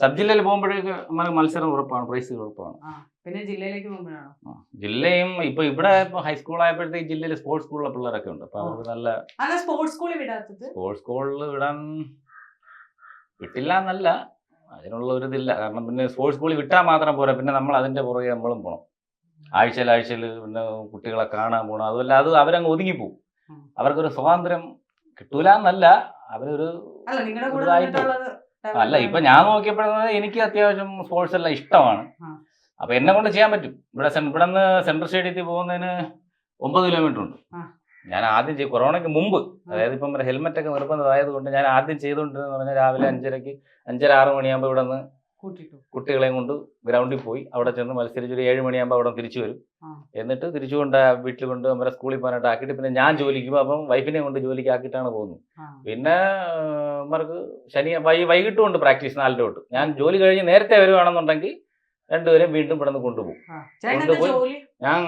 D: സബ് ജില്ലയിൽ പോകുമ്പോഴേക്ക് നമുക്ക് മത്സരം ഉറപ്പാണ് പ്രൈസ് ഉറപ്പാണ്.
A: പിന്നെ ജില്ലയിലേക്ക് പോകുമ്പോഴാണോ?
D: ജില്ലയും ഇപ്പൊ ഇവിടെ ഹൈസ്കൂൾ ആയപ്പോഴത്തേക്ക് ജില്ലയിലെ സ്പോർട്സ് സ്കൂളിലെ പിള്ളേരൊക്കെ ഉണ്ട്. അപ്പൊ അവർക്ക് നല്ല
A: സ്പോർട്സ് സ്കൂളിൽ വിടാത്തത്?
D: സ്പോർട്സ് സ്കൂളിൽ വിടാൻ വിട്ടില്ല എന്നല്ല അതിനുള്ള ഒരു ഇതില്ല. കാരണം പിന്നെ സ്പോർട്സ് സ്കൂളിൽ വിട്ടാൽ മാത്രം പോരാ. പിന്നെ നമ്മൾ അതിന്റെ പുറകെ നമ്മളും പോകണം ആഴ്ചയിൽ ആഴ്ചയിൽ പിന്നെ കുട്ടികളെ കാണാൻ പോകണം അതുമല്ല അത് അവരങ്ങ് ഒതുങ്ങിപ്പോവും
A: പോകും
D: അവർക്കൊരു സ്വാതന്ത്ര്യം കിട്ടൂല എന്നല്ല അവരൊരു
A: അല്ല
D: ഇതായിട്ട് ഇപ്പൊ ഞാൻ നോക്കിയപ്പോഴത് എനിക്ക് അത്യാവശ്യം സ്പോർട്സ് എല്ലാം ഇഷ്ടമാണ്. അപ്പൊ എന്നെ കൊണ്ട് ചെയ്യാൻ പറ്റും. ഇവിടെ ഇവിടെ നിന്ന് സെൻട്രൽ സ്റ്റേഡിയത്തിൽ പോകുന്നതിന് ഒമ്പത് കിലോമീറ്റർ ഉണ്ട്. ഞാൻ ആദ്യം ചെയ്യും കൊറോണയ്ക്ക് മുമ്പ് അതായത് ഇപ്പം ഹെൽമെറ്റ് ഒക്കെ നിർബന്ധമായത് കൊണ്ട് ഞാൻ ആദ്യം ചെയ്തുകൊണ്ടിരുന്നത് പറഞ്ഞാൽ രാവിലെ അഞ്ചരക്ക് അഞ്ചര ആറ് മണിയാകുമ്പോൾ ഇവിടെ നിന്ന് കുട്ടികളെയും കൊണ്ട് ഗ്രൗണ്ടിൽ പോയി. അവിടെ ചെന്ന് മത്സരിച്ച് ഒരു ഏഴ് മണിയാകുമ്പോൾ അവിടെ തിരിച്ചു വരും. എന്നിട്ട് തിരിച്ചു കൊണ്ട് വീട്ടിൽ കൊണ്ട് നമ്മുടെ സ്കൂളിൽ പോകാനായിട്ട് ആക്കിയിട്ട് പിന്നെ ഞാൻ ജോലിക്ക് പോകും അപ്പം വൈഫിനെ കൊണ്ട് ജോലിക്ക് ആക്കിയിട്ടാണ് പോകുന്നത്. പിന്നെ അവർക്ക് ശനി വൈ വൈകിട്ടും ഉണ്ട് പ്രാക്ടീസ് നാലിന്റെ തൊട്ട്. ഞാൻ ജോലി കഴിഞ്ഞ് നേരത്തെ വരുവാണെന്നുണ്ടെങ്കിൽ രണ്ടുപേരും വീണ്ടും ഇവിടെ നിന്ന് കൊണ്ടുപോകും. കൊണ്ടുപോയി- ഞാൻ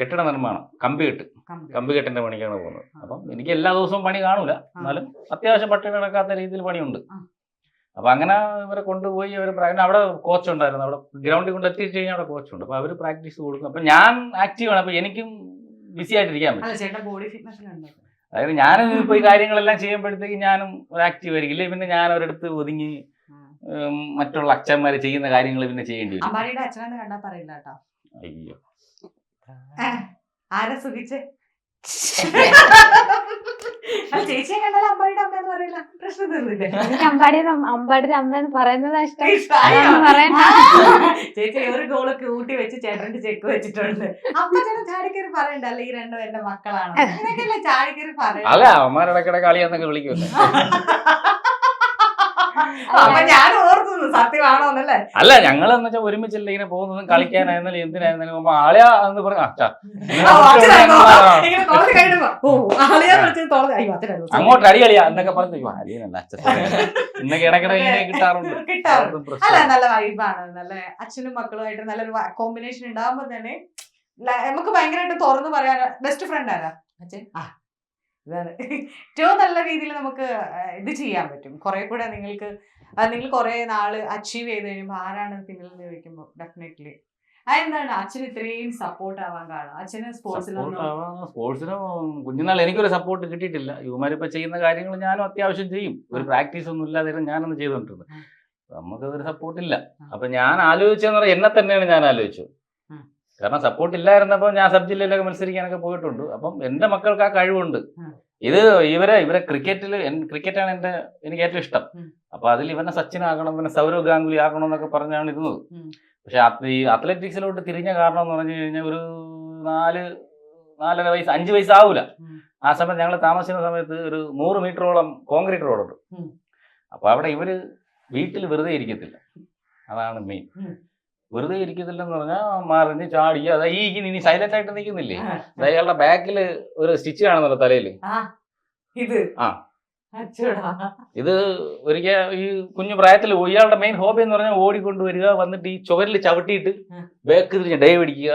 D: കെട്ടിട നിർമ്മാണം കമ്പി കെട്ട്.
A: കമ്പി.
D: കെട്ടിന്റെ പണിക്കാണ് പോകുന്നത്. അപ്പം എനിക്ക് എല്ലാ ദിവസവും പണി കാണൂല. എന്നാലും അത്യാവശ്യം പട്ടിണി കിടക്കാത്ത രീതിയിൽ പണിയുണ്ട്.
A: ആ.
D: അപ്പൊ അങ്ങനെ ഇവരെ കൊണ്ടുപോയി അവർ അവിടെ കോച്ച് ഉണ്ടായിരുന്നു. അവിടെ ഗ്രൗണ്ടിൽ കൊണ്ട് എത്തിച്ചു കഴിഞ്ഞാൽ അവിടെ കോച്ച് ഉണ്ട്. അപ്പൊ അവർ പ്രാക്ടീസ് കൊടുക്കും. അപ്പൊ ഞാൻ ആക്റ്റീവാണ് അപ്പൊ എനിക്കും ബിസി ആയിട്ടിരിക്കാൻ പറ്റും. അതായത് ഞാൻ ഇപ്പൊ ഈ കാര്യങ്ങളെല്ലാം ചെയ്യുമ്പോഴത്തേക്ക് ഞാനും ഒരു ആക്റ്റീവ് ആയിരിക്കും ഇല്ലേ പിന്നെ ഞാൻ ഒരിടത്ത് ഒതുങ്ങി മറ്റുള്ള അച്ഛന്മാർ ചെയ്യുന്ന കാര്യങ്ങൾ പിന്നെ ചെയ്യേണ്ടി വരും. അയ്യോ.
A: ആരാ സുഖിച്ച്? (laughs) ചേച്ചിയെ കണ്ടാലും അമ്പാടിയുടെ അമ്മ എന്ന് പറയില്ല. പ്രശ്നം തീർന്നില്ലേ?
C: എനിക്ക് അമ്പാടിയുടെ അമ്മ- അമ്പാടിയുടെ അമ്മ എന്ന് പറയുന്നതാ ഇഷ്ടം.
A: ഇഷ്ടായോ?
C: അതൊന്നും പറയണ്ട.
A: ചേച്ചി ഒരു ഗോൾ കൂട്ടി വെച്ച് ചേട്ടന്റെ ചെക്ക് വെച്ചിട്ടുണ്ട്. അപ്പൊ ചേട്ടൻ ചാടിക്കറി പറയണ്ട അല്ല ഈ രണ്ടും എന്റെ മക്കളാണ്? ഇങ്ങനെയൊക്കെയല്ലേ ചാടിക്കറി പറയണ്ട
D: അല്ല അവന്മാരുടെ കളിയാന്നൊക്കെ വിളിക്കുമല്ലോ (laughs)
A: അപ്പൊ ഞാൻ ഓർക്കുന്നു സത്യമാണോ എന്നല്ലേ
D: അല്ല ഞങ്ങൾ എന്ന് വെച്ചാൽ ഒരുമിച്ചല്ല ഇങ്ങനെ പോകുന്നതും കളിക്കാനായിരുന്നാലും എന്തിനായിരുന്നാലും അപ്പൊ ആളെയാ എന്ന് പറഞ്ഞു അച്ഛാ. അങ്ങോട്ട് അടി കളിയാ എന്നൊക്കെ പറഞ്ഞു അയ്യോ അടിയനല്ല അച്ഛൻ ഇന്നൊക്കെ ഇടക്കിട ഇങ്ങനെ കിട്ടാറുണ്ട്.
A: അല്ല നല്ല വൈബാണ് നല്ല അച്ഛനും മക്കളുമായിട്ട് നല്ലൊരു കോമ്പിനേഷൻ ഉണ്ടാകുമ്പോ തന്നെ നമുക്ക് ഭയങ്കരമായിട്ട് തുറന്നു പറയാൻ ബെസ്റ്റ് ഫ്രണ്ട് ആരാ?
B: അച്ഛൻ?
A: ആ ഇതാണ്. ഏറ്റവും നല്ല രീതിയിൽ നമുക്ക് ഇത് ചെയ്യാൻ പറ്റും. കുറെ കൂടെ നിങ്ങൾക്ക് നിങ്ങൾ കുറെ നാൾ അച്ചീവ് ചെയ്ത് കഴിയുമ്പോൾ ആരാണ് പിന്നിൽ നിന്ന് ചോദിക്കുമ്പോൾ ഡെഫിനറ്റ്ലി അതെന്താണ് അച്ഛന് ഇത്രയും സപ്പോർട്ട് ആവാൻ കാണും അച്ഛന്
D: സ്പോർട്സിന് കുഞ്ഞുനാൾ എനിക്കൊരു സപ്പോർട്ട് കിട്ടിയിട്ടില്ല. ഇവന്മാരിപ്പോ ചെയ്യുന്ന കാര്യങ്ങൾ ഞാനും അത്യാവശ്യം ചെയ്യും. ഒരു പ്രാക്ടീസ് ഒന്നും ഇല്ലാതെ ഞാനൊന്നും ചെയ്തോണ്ടിരുന്നത്.
A: നമുക്ക്
D: നമുക്കതൊരു സപ്പോർട്ട് ഇല്ല. അപ്പൊ ഞാൻ ആലോചിച്ചെന്ന് പറഞ്ഞാൽ എന്നെ തന്നെയാണ് ഞാൻ ആലോചിച്ചത്.
A: ഉം.
D: കാരണം സപ്പോർട്ട് ഇല്ലായിരുന്നപ്പോൾ ഞാൻ സബ് ജില്ലയിലൊക്കെ മത്സരിക്കാനൊക്കെ പോയിട്ടുണ്ട്. അപ്പം എന്റെ മക്കൾക്ക് ആ കഴിവുണ്ട്. ഇത് ഇവരെ ഇവരെ ക്രിക്കറ്റിൽ ക്രിക്കറ്റാണ് എന്റെ എനിക്ക് ഏറ്റവും ഇഷ്ടം.
A: അപ്പോൾ
D: അപ്പൊ അതിൽ ഇവനെ സച്ചിൻ ആകണം ഇവനെ സൗരവ് ഗാംഗുലി ആകണം എന്നൊക്കെ പറഞ്ഞാണ് ഇരുന്നത്. പക്ഷേ ഈ അത്ലറ്റിക്സിലോട്ട് തിരിഞ്ഞ കാരണം എന്ന് പറഞ്ഞു കഴിഞ്ഞാൽ ഒരു നാല് നാലര വയസ്സ് അഞ്ച് വയസ്സാവൂല. ആ സമയത്ത് ഞങ്ങൾ താമസിക്കുന്ന സമയത്ത് ഒരു നൂറ് മീറ്ററോളം കോൺക്രീറ്റ് റോഡുണ്ട് അപ്പോൾ അവിടെ ഇവർ വീട്ടിൽ വെറുതെ ഇരിക്കത്തില്ല. അതാണ് മെയിൻ. വെറുതെ ഇരിക്കത്തില്ലെന്ന് പറഞ്ഞാൽ മറിഞ്ഞ് ചാടി. അതാ ഈ ഇനി സൈലന്റ് ആയിട്ട് നിൽക്കുന്നില്ലേ? അയാളുടെ ബാക്കിൽ ഒരു സ്റ്റിച്ച് കാണുന്നല്ലോ തലയിൽ
A: ഇത്.
D: ആ. ഇത് ഒരിക്കൽ ഈ കുഞ്ഞു പ്രായത്തിൽ ഇയാളുടെ മെയിൻ ഹോബി എന്ന് പറഞ്ഞാൽ ഓടിക്കൊണ്ടുവരിക വന്നിട്ട് ഈ ചുവരിൽ ചവിട്ടിയിട്ട് ബേക്ക് തിരിഞ്ഞ് ഡൈവ് അടിക്കുക.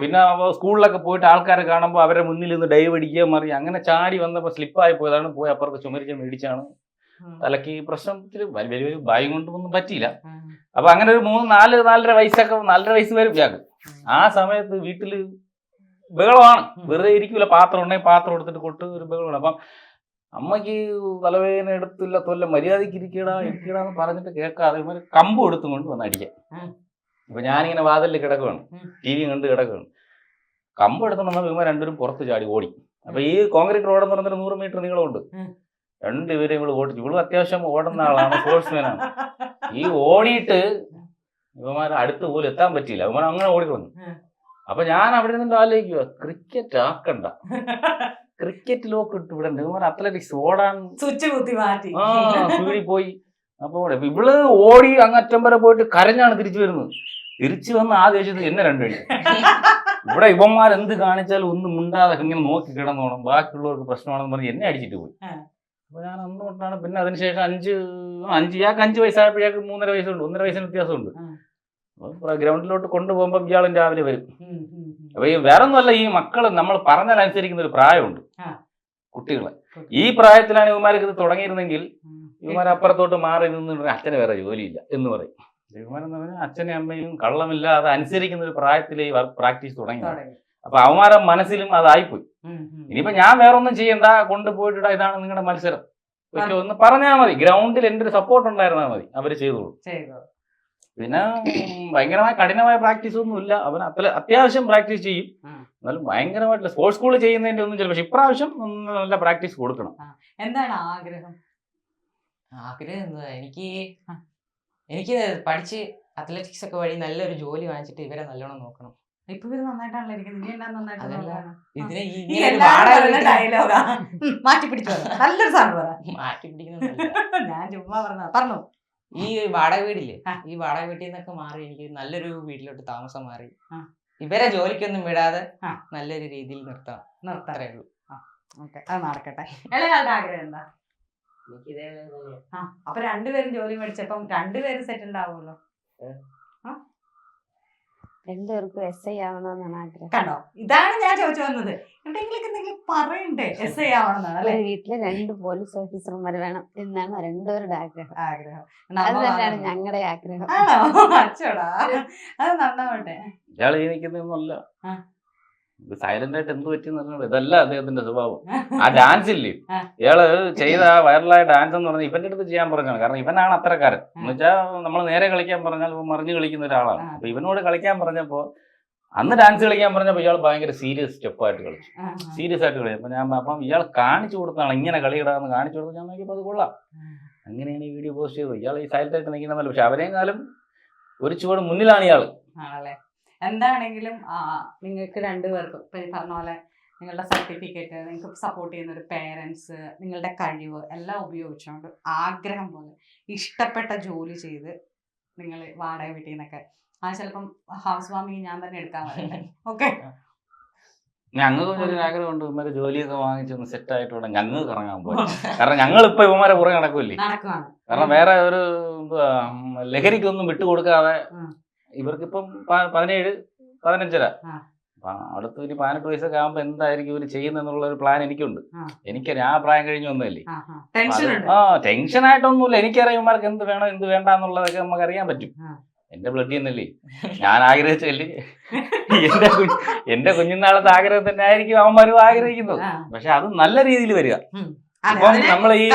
D: പിന്നെ സ്കൂളിലൊക്കെ പോയിട്ട് ആൾക്കാരെ കാണുമ്പോൾ അവരെ മുന്നിൽ നിന്ന് ഡൈവ് അടിക്കുക മറി അങ്ങനെ ചാടി വന്നപ്പോൾ സ്ലിപ്പായി പോയതാണ്. പോയി അപ്പുറത്ത് ചുമരിച്ച് മേടിച്ചാണ്. തലക്ക് ഈ പ്രശ്നത്തിൽ വലിയ വലിയ ഭയം കൊണ്ടൊന്നും പറ്റിയില്ല. അപ്പൊ അങ്ങനെ ഒരു മൂന്ന് നാല് നാലര വയസ്സൊക്കെ നാലര വയസ്സ് വരും ഇയാൾക്ക് ആ. സമയത്ത് വീട്ടിൽ ബഹളമാണ്. വെറുതെ ഇരിക്കൂല. പാത്രം ഉണ്ടെങ്കിൽ പാത്രം എടുത്തിട്ട് കൊട്ട് ഒരു ബഹളമാണ്. അപ്പം അമ്മയ്ക്ക് തലവേദന എടുത്തില്ല തൊല്ല മര്യാദയ്ക്ക് ഇരിക്കടാ ഇരിക്കടാ എന്ന് പറഞ്ഞിട്ട് കേൾക്കാതെ ഇവർ കമ്പ് എടുത്തും കൊണ്ട് വന്ന് അടിക്കാൻ
A: ഇപ്പൊ
D: അപ്പൊ ഞാനിങ്ങനെ വാതിലിൽ കിടക്കുകയാണ്. ടി വി കണ്ട് കിടക്കുകയാണ് കമ്പ് എടുത്തുകൊണ്ട് വന്നപ്പോൾ രണ്ടുപേരും പുറത്ത് ചാടി ഓടി. അപ്പൊ ഈ കോൺക്രീറ്റ് റോഡ് എന്ന് പറഞ്ഞൊരു നൂറ് മീറ്റർ നീളമുണ്ട്. രണ്ടുപേരും ഇവൾ ഓടിച്ചു. ഇവൾ അത്യാവശ്യം ഓടുന്ന ആളാണ് സ്പോർട്സ്മാനാണ് ഈ ഓടിയിട്ട് ഇവന്മാർ അടുത്ത് പോലും എത്താൻ പറ്റിയില്ല. ഇവന്മാർ അങ്ങനെ ഓടിക്കളഞ്ഞു. അപ്പൊ ഞാൻ അവിടെ നിന്നിട്ട് ആലോചിക്കുക ക്രിക്കറ്റ് ആക്കണ്ട. ക്രിക്കറ്റ് ലോക്ക് ഇട്ട് വിടണ്ട. ഇവന്മാർ അത്ലറ്റിക്സ് ഓടാൻ
A: സ്വിച്ച് കുത്തി മാറ്റി.
D: ആ സ്പീഡിൽ പോയി അപ്പൊ ഇവൾ ഓടി അങ്ങറ്റം വരെ പോയിട്ട് കരഞ്ഞാണ് തിരിച്ചു വരുന്നത്. തിരിച്ചു വന്ന് ആ ദേശത്ത് എന്നെ രണ്ടുപേരും ഇവിടെ ഇവന്മാർ എന്ത് കാണിച്ചാലും ഒന്നും മിണ്ടാതെ ഇങ്ങനെ നോക്കി കിടന്നോണം. ബാക്കിയുള്ളവർക്ക് പ്രശ്നമാണെന്ന് പറഞ്ഞ് എന്നെ അടിച്ചിട്ട് പോയി. അപ്പൊ ഞാൻ അന്ന് തൊട്ടാണ് പിന്നെ അതിനുശേഷം അഞ്ച് അഞ്ച് ഇയാൾക്ക് അഞ്ച് വയസ്സായപ്പോഴേക്ക് മൂന്നര വയസ്സുണ്ട് ഒന്നര വയസ്സിന് വ്യത്യാസമുണ്ട്. ഗ്രൗണ്ടിലോട്ട് കൊണ്ടുപോകുമ്പോൾ ഇയാളും രാവിലെ വരും. അപ്പൊ ഈ വേറെ ഒന്നുമല്ല ഈ മക്കൾ നമ്മൾ പറഞ്ഞാൽ അനുസരിക്കുന്ന ഒരു പ്രായമുണ്ട് കുട്ടികളെ ഈ പ്രായത്തിലാണ് ഇവന്മാർക്ക് ഇത് തുടങ്ങിയിരുന്നെങ്കിൽ. ഇവന്മാർ അപ്പുറത്തോട്ട് മാറി നിന്ന് അച്ഛന് വേറെ ജോലിയില്ല എന്ന് പറയും ഇവന്മാരെന്ന് പറഞ്ഞാൽ അച്ഛനും അമ്മയും കള്ളമില്ല അത് അനുസരിക്കുന്ന ഒരു പ്രായത്തിൽ പ്രാക്ടീസ് തുടങ്ങി. അപ്പൊ അവന്മാരുടെ മനസ്സിലും അതായിപ്പോയി. ഇനിയിപ്പോ ഞാൻ വേറൊന്നും ചെയ്യണ്ട കൊണ്ടുപോയിട്ടാ ഇതാണ് നിങ്ങളുടെ മത്സരം. പക്ഷെ ഒന്ന് പറഞ്ഞാൽ മതി ഗ്രൗണ്ടിൽ എന്റെ ഒരു സപ്പോർട്ട് ഉണ്ടായിരുന്നാൽ മതി അവർ ചെയ്തോളൂ.
A: ചെയ്തു
D: പിന്നെ ഭയങ്കരമായ കഠിനമായ പ്രാക്ടീസ് ഒന്നും ഇല്ല. അവൻ അത്ര അത്യാവശ്യം പ്രാക്ടീസ് ചെയ്യും. എന്നാലും ഭയങ്കരമായിട്ടുള്ള സ്പോർട്സ് സ്കൂളിൽ ചെയ്യുന്നതിന്റെ ഒന്നും ചില പക്ഷെ ഇപ്രാവശ്യം നല്ല പ്രാക്ടീസ് കൊടുക്കണം.
A: എന്താണ് ആഗ്രഹം?
B: ആഗ്രഹം എന്താ എനിക്ക് എനിക്ക് പഠിച്ച് അത്ലറ്റിക്സ് ഒക്കെ വഴി നല്ലൊരു ജോലി വാങ്ങിച്ചിട്ട് ഇവരെ നല്ലോണം നോക്കണം.
A: ഇപ്പൊ ഇവർ നന്നായിട്ടാണല്ലോ ഇരിക്കുന്നത്
B: നീ
A: ഡയലോഗാ മാറ്റി പിടിച്ചു നല്ലൊരു സാധനം പറ. (laughs) ഞാൻ ചുമ്മാ പറഞ്ഞ പറഞ്ഞു.
B: ഈ വാടക വീടില്ലേ? ഈ വാടക വീട്ടിൽ നിന്നൊക്കെ മാറി എനിക്ക് നല്ലൊരു വീട്ടിലോട്ട് താമസം മാറി. ഇവരെ ജോലിക്കൊന്നും വിടാതെ നല്ലൊരു രീതിയിൽ നിർത്താം. നിർത്താറേ ഉള്ളൂ.
A: ഓക്കെ. അത് നടക്കട്ടെ. ഇളയാളുടെ ആഗ്രഹം എന്താ? അപ്പൊ രണ്ടുപേരും ജോലി മേടിച്ചപ്പം രണ്ടുപേരും സെറ്റിൽഡ് ആവുമല്ലോ.
C: രണ്ടുപേർക്കും എസ് ഐ ആവണമെന്നാണ് ആഗ്രഹം.
A: കണ്ടോ? ഇതാണ് ഞാൻ ചോദിച്ചു വന്നത്. എവിടെയെങ്കിലൊക്കെ നിങ്ങൾ പറയണ്ടേ? എസ് ഐ ആവണമെന്നാണ് അല്ലെ?
C: വീട്ടിൽ രണ്ട് പോലീസ് ഓഫീസർമാർ വേണം എന്നാണ് രണ്ടുപേരുടെ ആഗ്രഹം.
A: ആഗ്രഹം.
C: അത് തന്നെയാണ് ഞങ്ങളുടെ ആഗ്രഹം.
A: ആണോ? അച്ചോടാ. അത് നന്നാവട്ടെ.
D: ഇയാൾ ഈ. ഇത് സൈലന്റ് ആയിട്ട് എന്ത് പറ്റിയെന്ന് പറഞ്ഞാൽ ഇതല്ല അദ്ദേഹത്തിന്റെ സ്വഭാവം. ആ. ഡാൻസ് ഇല്ലേ. ഇയാൾ ചെയ്ത ആ വൈറലായ ഡാൻസ് എന്ന് പറഞ്ഞാൽ ഇവന്റെ അടുത്ത് ചെയ്യാൻ പറഞ്ഞാണ് കാരണം ഇവനാണ് അത്രക്കാരൻ എന്ന് വെച്ചാൽ നമ്മൾ നേരെ കളിക്കാൻ പറഞ്ഞാൽ മറിഞ്ഞു കളിക്കുന്ന ഒരാളാണ്. അപ്പൊ ഇവനോട് കളിക്കാൻ പറഞ്ഞപ്പോ അന്ന് ഡാൻസ് കളിക്കാൻ പറഞ്ഞപ്പോൾ ഇയാൾ ഭയങ്കര സീരിയസ് സ്റ്റെപ്പായിട്ട് കളിച്ചു. സീരിയസ് ആയിട്ട് കളിച്ചു. അപ്പൊ ഞാൻ അപ്പം ഇയാൾ കാണിച്ചു കൊടുത്താണ് ഇങ്ങനെ കളിയിടാന്ന് കാണിച്ചു കൊടുത്ത് ഞാൻ നോക്കിയപ്പോൾ അത് കൊള്ളാം. അങ്ങനെയാണ് ഈ വീഡിയോ പോസ്റ്റ് ചെയ്തത്. ഇയാൾ ഈ സൈലന്റ് ആയിട്ട് നിൽക്കുന്നതല്ല. പക്ഷെ അവരെയും കാലം ഒരു ചുവട് മുന്നിലാണ് ഇയാൾ
A: ആണല്ലേ? എന്താണെങ്കിലും നിങ്ങൾക്ക് രണ്ടുപേർക്കും ഇപ്പം ഈ പറഞ്ഞ പോലെ നിങ്ങളുടെ സർട്ടിഫിക്കറ്റ് നിങ്ങൾക്ക് സപ്പോർട്ട് ചെയ്യുന്ന ഒരു പേരൻസ് നിങ്ങളുടെ കഴിവ് എല്ലാം ഉപയോഗിച്ചുകൊണ്ട് ആഗ്രഹം പോലെ ഇഷ്ടപ്പെട്ട ജോലി ചെയ്ത് നിങ്ങൾ വാടക വീട്ടിൽ നിന്നൊക്കെ. ആ ചിലപ്പം ഹൗസ് വാമിങ് ഞാൻ തന്നെ എടുക്കാൻ പറയട്ടെ. ഓക്കെ
D: ഞങ്ങൾക്ക് ഒരു ആഗ്രഹമുണ്ട് ഇവന്മാരെ ജോലിയൊക്കെ വാങ്ങിച്ചൊന്ന് സെറ്റ് ആയിട്ട് വേണം ഞങ്ങൾ ഇറങ്ങാൻ പോയി കാരണം ഞങ്ങൾ ഇപ്പൊ ഇവന്മാരെ പുറകെ നടക്കൂല്ലേ?
A: നടക്കുവാണ്.
D: കാരണം വേറെ ഒരു ലഹരിക്കൊന്നും വിട്ടുകൊടുക്കാതെ. ഇവർക്കിപ്പം പതിനേഴ് പതിനഞ്ചര. അടുത്ത ഇനി പതിനെട്ട് വയസ്സൊക്കെ ആകുമ്പോ എന്തായിരിക്കും ഇവർ ചെയ്യുന്നുള്ള ഒരു പ്ലാൻ എനിക്കുണ്ട്. എനിക്ക് ആ പ്രായം കഴിഞ്ഞു
A: ഉണ്ട്.
D: ആ ടെൻഷൻ ആയിട്ടൊന്നുമില്ല. എനിക്കറിയാം ഇവന്മാർക്ക് എന്ത് വേണം എന്ത് വേണ്ട എന്നുള്ളതൊക്കെ നമുക്ക് അറിയാൻ പറ്റും. എന്റെ ബ്ലഡ് എന്നല്ലേ ഞാൻ ആഗ്രഹിച്ചല്ലേ എന്റെ കുഞ്ഞ് എന്റെ കുഞ്ഞുനാളത്തെ ആഗ്രഹം തന്നെ ആയിരിക്കും അവന്മാരും ആഗ്രഹിക്കുന്നത്. പക്ഷെ അത് നല്ല രീതിയിൽ വരിക. നമ്മളെ ഈ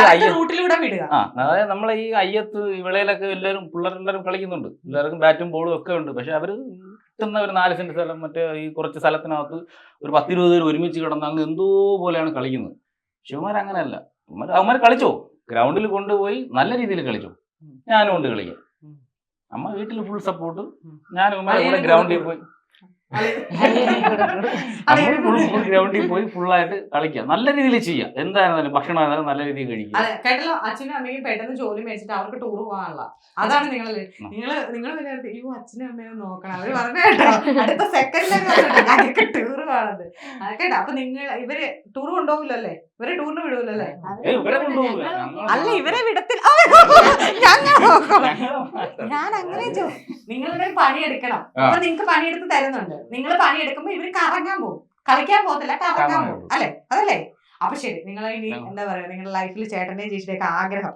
D: അതായത് നമ്മളെ ഈ അയ്യത്ത് വിളയിലൊക്കെ എല്ലാവരും പിള്ളേരെല്ലാവരും കളിക്കുന്നുണ്ട്. എല്ലാവർക്കും ബാറ്റും ബോളും ഒക്കെ ഉണ്ട്. പക്ഷെ അവർ കിട്ടുന്ന ഒരു നാല് സെന്റ് സ്ഥലം മറ്റേ ഈ കുറച്ച് സ്ഥലത്തിനകത്ത് ഒരു പത്തിരുപത് പേര് ഒരുമിച്ച് കിടന്ന് അങ്ങ് എന്തോ പോലെയാണ് കളിക്കുന്നത്. ശിവമാർ അങ്ങനെയല്ല. അവന്മാർ കളിച്ചോ? ഗ്രൗണ്ടിൽ കൊണ്ടുപോയി നല്ല രീതിയിൽ കളിച്ചോ? ഞാനും കൊണ്ട്
A: കളിക്കാം.
D: അമ്മ വീട്ടിൽ ഫുൾ സപ്പോർട്ട്
A: ഞാനും
D: ഗ്രൗണ്ടിൽ പോയി
A: അതെ,
D: നമ്മൾ ഫുൾ ഫുൾ ഗ്രൗണ്ടിൽ പോയി ഫുള്ളായിട്ട് കളിക്കാം നല്ല രീതിയിൽ ചെയ്യാം. എന്തായിരുന്നാലും ഭക്ഷണം ആയിരുന്നാലും നല്ല രീതിയിൽ കഴിക്കുക.
A: അതെ കേട്ടല്ലോ? അച്ഛനും അമ്മയും പെട്ടെന്ന് ജോലി മേടിച്ചിട്ട് അവർക്ക് ടൂർ പോകാനുള്ള. അതാണ് നിങ്ങൾ നിങ്ങൾ നിങ്ങൾ വിചാരിച്ചു അയ്യോ അച്ഛനും അമ്മയും നോക്കണം. അവർ പറഞ്ഞു കേട്ടോ അടുത്ത സെക്കൻഡിലൊക്കെ ടൂർ പോകണത് അതെ കേട്ടോ? അപ്പൊ നിങ്ങൾ ഇവർ ടൂർ കൊണ്ടുപോകില്ലല്ലേ? ഇവരെ ടൂറിന് വിടൂലല്ലേ? അല്ല ഇവരെ വിടത്തിൽ (laughs) ഞങ്ങൾ നോക്കണം. ഞാൻ അങ്ങനെ ചോ നിങ്ങളുടെ ഒരു പണിയെടുക്കണം.
D: ആ.
A: അപ്പൊ നിങ്ങൾക്ക് പണിയെടുത്ത് തരുന്നുണ്ട്. നിങ്ങൾ പണിയെടുക്കുമ്പോ ഇവർ കറങ്ങാൻ പോകും. കളിക്കാൻ പോകത്തില്ല കറങ്ങാൻ പോകും. അല്ലെ? അതല്ലേ? അപ്പൊ ശരി നിങ്ങൾ ഇനി എന്താ പറയാ നിങ്ങളുടെ ലൈഫിൽ ചേട്ടന്റെയും ചേച്ചിയുടെയൊക്കെ ആഗ്രഹം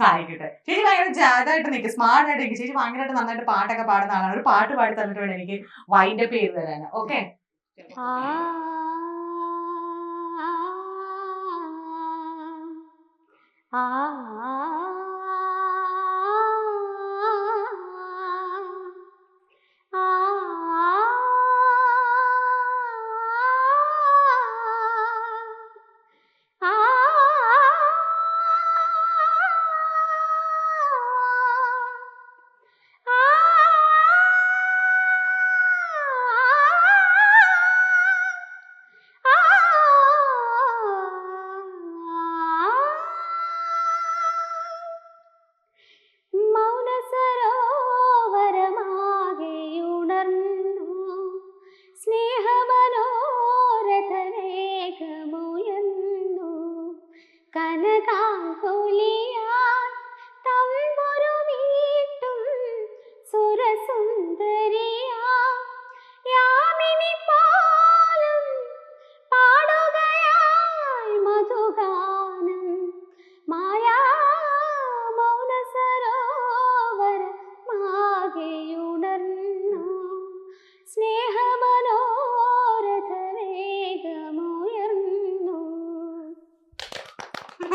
A: സാധിക്കട്ടെ. ചേച്ചി ഭയങ്കര ജാതായിട്ട് നിൽക്കും സ്മാർട്ട് ആയിട്ട് നിൽക്കും ചേച്ചി ഭയങ്കരമായിട്ട് നന്നായിട്ട് പാട്ടൊക്കെ പാടുന്ന ആളാണ്. ഒരു പാട്ട് പാടി തന്നിട്ട് വേണം എനിക്ക് വൈൻഡ് അപ്പ് ചെയ്ത് തരാൻ. ഓക്കെ
C: ആ.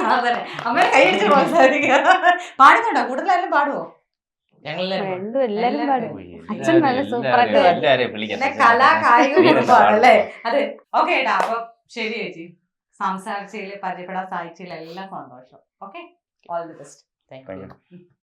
A: അതെ. കൈ കൈയടിച്ച് പ്രോത്സാഹിപ്പിക്കുക. പാടുന്നുണ്ടോ? കൂടുതലായാലും പാടുവോ?
C: എല്ലാരും പാടും. അച്ഛൻ നല്ല സൂപ്പറായിട്ട്
D: എല്ലാവരെയും-
C: പാടും.
D: എല്ലാവരെയും
A: കലാ കായിക കുടുംബമാണ് അല്ലേ? അതെ ഓക്കെ ഏട്ടാ അപ്പൊ ശരി ചേച്ചി. സംസാരിച്ചതിൽ പരിചയപ്പെടാൻ സാധിച്ചതിൽ എല്ലാം സന്തോഷം. Okay? All the best
B: thank you.